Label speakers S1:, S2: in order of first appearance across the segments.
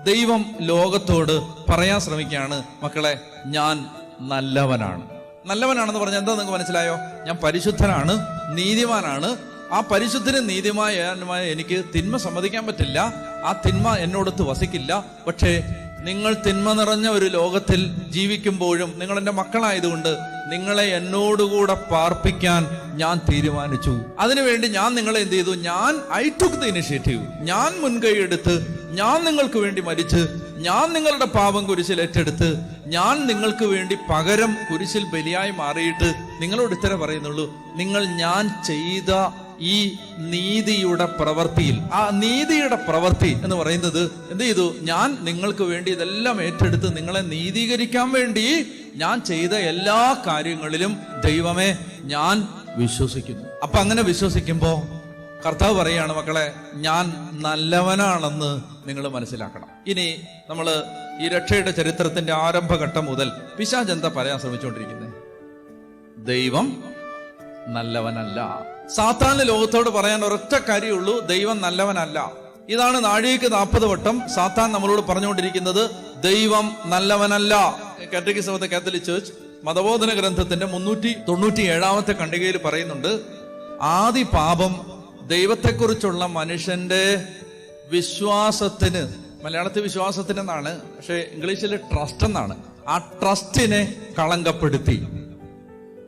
S1: ദൈവം ലോകത്തോട് പറയാൻ ശ്രമിക്കുകയാണ്. മക്കളെ ഞാൻ നല്ലവനാണ്. നല്ലവനാണെന്ന് പറഞ്ഞാൽ എന്താ നിങ്ങൾക്ക് മനസ്സിലായോ? ഞാൻ പരിശുദ്ധനാണ് നീതിമാനാണ്. ആ പരിശുദ്ധന് നീതിമായ എനിക്ക് തിന്മ സമ്മതിക്കാൻ പറ്റില്ല. ആ തിന്മ എന്നോടത്ത് വസിക്കില്ല. പക്ഷേ നിങ്ങൾ തിന്മ നിറഞ്ഞ ഒരു ലോകത്തിൽ ജീവിക്കുമ്പോഴും നിങ്ങൾ എന്റെ മക്കളായതുകൊണ്ട് നിങ്ങളെ എന്നോടുകൂടെ പാർപ്പിക്കാൻ ഞാൻ തീരുമാനിച്ചു. അതിനുവേണ്ടി ഞാൻ നിങ്ങളെ എന്ത് ചെയ്തു? ഞാൻ ഐ ടുക്ക് ദ ഇനിഷ്യേറ്റീവ് ഞാൻ മുൻകൈ എടുത്ത് ഞാൻ നിങ്ങൾക്ക് വേണ്ടി മരിച്ച് ഞാൻ നിങ്ങളുടെ പാപം കുരിശിൽ ഏറ്റെടുത്ത് ഞാൻ നിങ്ങൾക്ക് വേണ്ടി പകരം കുരിശിൽ ബലിയായി മാറിയിട്ട് നിങ്ങളോട് ഇത്തരം പറയുന്നുള്ളൂ. നിങ്ങൾ ഞാൻ ചെയ്ത ഈ നീതിയുടെ പ്രവൃത്തിയിൽ ആ നീതിയുടെ പ്രവൃത്തി എന്ന് പറയുന്നത് എന്ത് ചെയ്തു? ഞാൻ നിങ്ങൾക്ക് വേണ്ടി ഇതെല്ലാം ഏറ്റെടുത്ത് നിങ്ങളെ നീതീകരിക്കാൻ വേണ്ടി ഞാൻ ചെയ്ത എല്ലാ കാര്യങ്ങളിലും ദൈവമേ ഞാൻ വിശ്വസിക്കുന്നു. അപ്പൊ അങ്ങനെ വിശ്വസിക്കുമ്പോ കർത്താവ് പറയാണ് മക്കളെ ഞാൻ നല്ലവനാണെന്ന് നിങ്ങൾ മനസ്സിലാക്കണം. ഇനി നമ്മൾ ഈ രക്ഷയുടെ ചരിത്രത്തിന്റെ ആരംഭഘട്ടം മുതൽ പിശാജ് എന്താ പറയാൻ ശ്രമിച്ചുകൊണ്ടിരിക്കുന്നത് ദൈവം നല്ലവനല്ല. സാത്താന് ലോകത്തോട് പറയാൻ ഒരൊറ്റ കാര്യമുള്ളൂ ദൈവം നല്ലവനല്ല. ഇതാണ് നാഴികക്ക് നാൽപ്പത് വട്ടം സാത്താൻ നമ്മളോട് പറഞ്ഞുകൊണ്ടിരിക്കുന്നത് ദൈവം നല്ലവനല്ല. Catechism of the Catholic church മതബോധന ഗ്രന്ഥത്തിന്റെ മുന്നൂറ്റി തൊണ്ണൂറ്റി ഏഴാമത്തെ ഖണ്ഡികയിൽ പറയുന്നുണ്ട് ആദി പാപം ദൈവത്തെക്കുറിച്ചുള്ള മനുഷ്യന്റെ വിശ്വാസത്തിന് മലയാളത്തിൽ വിശ്വാസത്തിന് എന്നാണ് പക്ഷെ ഇംഗ്ലീഷിൽ ട്രസ്റ്റ് എന്നാണ് ആ ട്രസ്റ്റിനെ കളങ്കപ്പെടുത്തി.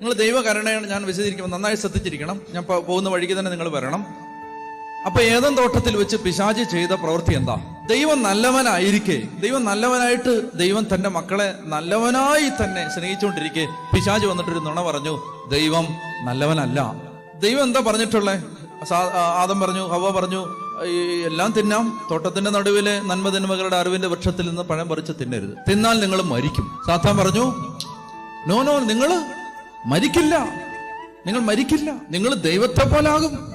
S1: നിങ്ങൾ ദൈവകരുണയാണ് ഞാൻ വിശദീകരിക്കുമ്പോൾ നന്നായി ശ്രദ്ധിച്ചിരിക്കണം. ഞാൻ പോകുന്ന വഴിക്ക് തന്നെ നിങ്ങൾ വരണം. അപ്പൊ ഏതൻ തോട്ടത്തിൽ വെച്ച് പിശാചി ചെയ്ത പ്രവൃത്തി എന്താ? ദൈവം നല്ലവനായിരിക്കെ. ദൈവം നല്ലവനായിട്ട് ദൈവം തന്റെ മക്കളെ നല്ലവനായി തന്നെ സ്നേഹിച്ചുകൊണ്ടിരിക്കെ. പിശാജ് വന്നിട്ടൊരു നുണ പറഞ്ഞു ദൈവം നല്ലവനല്ല. ദൈവം എന്താ പറഞ്ഞിട്ടുള്ളേ? ആദം പറഞ്ഞു ഹവ പറഞ്ഞു എല്ലാം തിന്നാം. തോട്ടത്തിന്റെ നടുവിലെ നന്മതിന്മകളുടെ അറിവിന്റെ വൃക്ഷത്തിൽ നിന്ന് പഴം പറിച്ച് തിന്നരുത്. തിന്നാൽ നിങ്ങൾ മരിക്കും. സാത്താൻ പറഞ്ഞു നോ നോ നിങ്ങൾ മരിക്കില്ല. നിങ്ങൾ മരിക്കില്ല. നിങ്ങൾ ദൈവത്തെ പോലാകും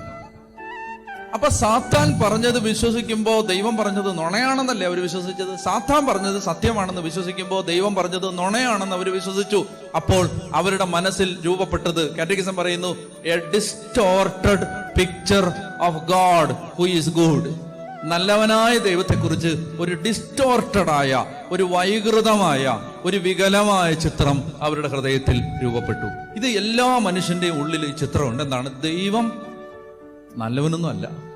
S1: അപ്പൊ സാത്താൻ പറഞ്ഞത് വിശ്വസിക്കുമ്പോൾ ദൈവം പറഞ്ഞത് നുണയാണെന്നല്ലേ അവർ വിശ്വസിച്ചത്? സാത്താൻ പറഞ്ഞത് സത്യമാണെന്ന് വിശ്വസിക്കുമ്പോൾ ദൈവം പറഞ്ഞത് നുണയാണെന്ന് അവർ വിശ്വസിച്ചു. അപ്പോൾ അവരുടെ മനസ്സിൽ രൂപപ്പെട്ടത് കാറ്റഗിസം പറയുന്നു a distorted picture of God who is good നല്ലവനായ ദൈവത്തെക്കുറിച്ച് ഒരു ഡിസ്റ്റോർട്ടഡ് ആയ ഒരു വൈകൃതമായ ഒരു വികലമായ ചിത്രം അവരുടെ ഹൃദയത്തിൽ രൂപപ്പെട്ടു. ഇത് എല്ലാ മനുഷ്യന്റെയും ഉള്ളിൽ ഈ ചിത്രമുണ്ട് എന്താണ് ദൈവം നല്ലവനൊന്നും അല്ല.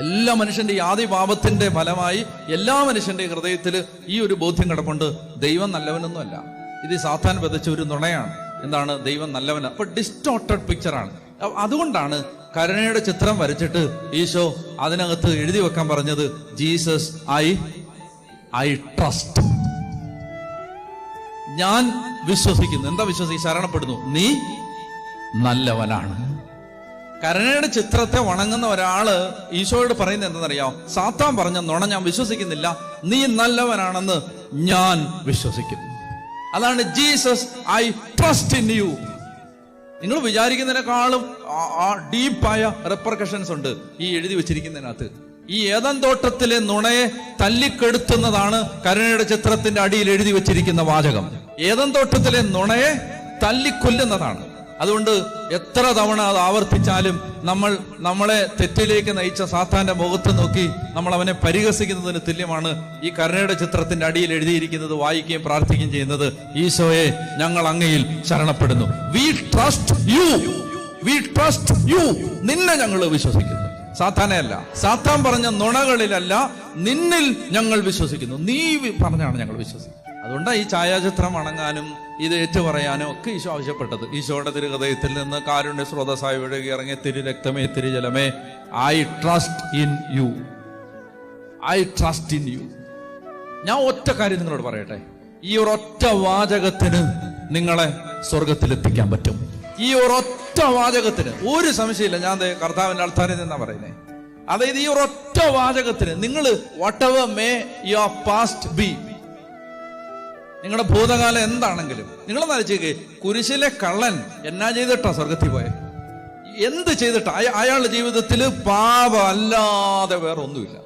S1: എല്ലാ മനുഷ്യന്റെ യാതി പാപത്തിന്റെ ഫലമായി എല്ലാ മനുഷ്യന്റെ ഹൃദയത്തിൽ ഈ ഒരു ബോധ്യം കിടപ്പുണ്ട്. ദൈവം നല്ലവനൊന്നും അല്ല. ഇത് സാധാരണ വിതച്ച ഒരു നുണയാണ്. എന്താണ്? ദൈവം നല്ലവന. അപ്പൊ ഡിസ്റ്റോർട്ടഡ് പിക്ചറാണ് അതുകൊണ്ടാണ് കരുണയുടെ ചിത്രം വരച്ചിട്ട് ഈശോ അതിനകത്ത് എഴുതി വെക്കാൻ പറഞ്ഞത് ജീസസ് ഐ ഐ ട്രസ്റ്റ്. ഞാൻ വിശ്വസിക്കുന്നു. എന്താ വിശ്വസിക്കും ശരണപ്പെടുന്നു. നീ നല്ലവനാണ്. കരുണയുടെ ചിത്രത്തെ വണങ്ങുന്ന ഒരാൾ ഈശോയോട് പറയുന്നത് എന്തെന്നറിയാം സാത്താൻ പറഞ്ഞ നുണ ഞാൻ വിശ്വസിക്കുന്നില്ല. നീ നല്ലവനാണെന്ന് ഞാൻ വിശ്വസിക്കുന്നു. അതാണ് Jesus I trust in you. നിങ്ങൾ വിചാരിക്കുന്നതിനേക്കാളും ഡീപ്പായ റെപ്പർക്കഷൻസ് ഉണ്ട് ഈ എഴുതി വെച്ചിരിക്കുന്നതിനകത്ത്. ഈ ഏതൻ തോട്ടത്തിലെ നുണയെ തല്ലിക്കെടുത്തുന്നതാണ് കരുണയുടെ ചിത്രത്തിന്റെ അടിയിൽ എഴുതി വെച്ചിരിക്കുന്ന വാചകം. ഏതൻ തോട്ടത്തിലെ നുണയെ തല്ലിക്കൊല്ലുന്നതാണ്. അതുകൊണ്ട് എത്ര തവണ അത് ആവർത്തിച്ചാലും നമ്മൾ നമ്മളെ തെറ്റിലേക്ക് നയിച്ച സാത്താന്റെ മുഖത്ത് നോക്കി നമ്മൾ അവനെ പരിഹസിക്കുന്നതിന് തുല്യമാണ് ഈ കരുണയുടെ ചിത്രത്തിന്റെ അടിയിൽ എഴുതിയിരിക്കുന്നത് വായിക്കുകയും പ്രാർത്ഥിക്കുകയും ചെയ്യുന്നത്. ഈശോയെ ഞങ്ങൾ അങ്ങയിൽ ശരണപ്പെടുന്നു. We trust you we trust you നിന്നെ ഞങ്ങൾ വിശ്വസിക്കുന്നു. സാത്താനെയല്ല സാത്താൻ പറഞ്ഞ നുണകളിലല്ല നിന്നിൽ ഞങ്ങൾ വിശ്വസിക്കുന്നു. നീ പറഞ്ഞാണ് ഞങ്ങൾ വിശ്വസിക്കുന്നത്. അതുകൊണ്ടാണ് ഈ ഛായാചിത്രം വണങ്ങാനും ഇത് ഏറ്റുപറയാനും ഒക്കെ ഈശോ ആവശ്യപ്പെട്ടത്. ഈശോയുടെ തിരുഹൃദയത്തിൽ നിന്ന് കാരുണ്യ സ്രോതസ്സായി ഒഴുകി ഇറങ്ങി തിരു രക്തമേ തിരു ജലമേ I trust in you I trust in you ഞാൻ ഒറ്റ കാര്യം നിങ്ങളോട് പറയട്ടെ. ഈ ഒരൊറ്റ വാചകത്തിന് നിങ്ങളെ സ്വർഗത്തിലെത്തിക്കാൻ പറ്റും. ഈ ഒരൊറ്റ വാചകത്തിന് ഒരു സംശയമില്ല. ഞാൻ കർത്താവിന്റെ ആൾക്കാരിൽ നിന്നാ പറയുന്നത് അതായത് ഈ ഒരൊറ്റ വാചകത്തിന് നിങ്ങൾ what may your past be നിങ്ങളുടെ ഭൂതകാലം എന്താണെങ്കിലും നിങ്ങൾ നനച്ചേക്ക് കുരിശിലെ കള്ളൻ എന്നാ ചെയ്തിട്ടാ സ്വർഗത്തിൽ പോയെ? എന്ത് ചെയ്തിട്ടാ? അയാളുടെ ജീവിതത്തിൽ പാപ അല്ലാതെ വേറെ ഒന്നുമില്ല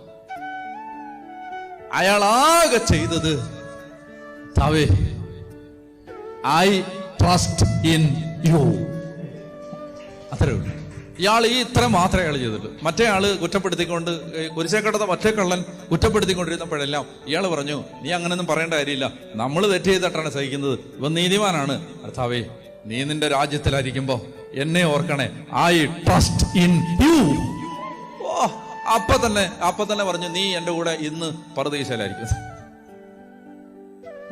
S1: അയാൾ ആകെ ചെയ്തത് താവേ. ഐ ട്രസ്റ്റ് ഇൻ യു അത്രേ ഉള്ളൂ. ഇയാൾ ഈ ഇത്ര മാത്രമേ അയാൾ ചെയ്തിട്ടുള്ളൂ. മറ്റേ ആൾ കുറ്റപ്പെടുത്തിക്കൊണ്ട് ഏ, മറ്റേ കള്ളൻ കുറ്റപ്പെടുത്തിക്കൊണ്ടിരുന്നപ്പോഴെല്ലാം ഇയാൾ പറഞ്ഞു നീ അങ്ങനെയൊന്നും പറയേണ്ട കാര്യമില്ല. നമ്മൾ തെറ്റ് ചെയ്തിട്ടാണ് സഹിക്കുന്നത്. ഇവൻ നീതിമാനാണ്. കർത്താവേ നീ നിന്റെ രാജ്യത്തിലായിരിക്കുമ്പോ എന്നെ ഓർക്കണേ. ഐ ട്രസ്റ്റ് ഇൻ യു ഓ അപ്പൊ തന്നെ അപ്പൊ തന്നെ പറഞ്ഞു നീ എന്റെ കൂടെ ഇന്ന് പരദേശയിലായിരിക്കും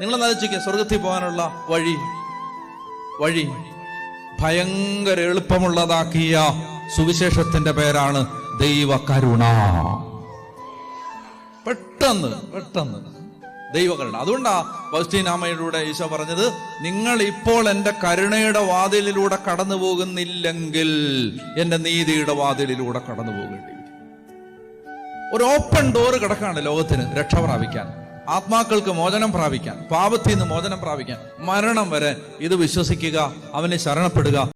S1: നിങ്ങൾ നയിച്ചിരിക്കുക സ്വർഗത്തിൽ പോകാനുള്ള വഴി വഴി. ഭയങ്കര എളുപ്പമുള്ളതാക്കിയ സുവിശേഷത്തിന്റെ പേരാണ് ദൈവ കരുണ പെട്ടെന്ന് പെട്ടെന്ന്. ദൈവകരുണ. അതുകൊണ്ടാ പൗസ്റ്റീനാമയിലൂടെ ഈശോ പറഞ്ഞത് നിങ്ങൾ ഇപ്പോൾ എന്റെ കരുണയുടെ വാതിലിലൂടെ കടന്നു പോകുന്നില്ലെങ്കിൽ എന്റെ നീതിയുടെ വാതിലിലൂടെ കടന്നു പോകേണ്ടി ഒരു ഓപ്പൺ ഡോർ കിടക്കാണ് ലോകത്തിന് രക്ഷ പ്രാപിക്കാൻ. ആത്മാക്കൾക്ക് മോചനം പ്രാപിക്കാൻ പാപത്തിൽ നിന്ന് മോചനം പ്രാപിക്കാൻ മരണം വരെ ഇത് വിശ്വസിക്കുക അവനെ ശരണപ്പെടുക.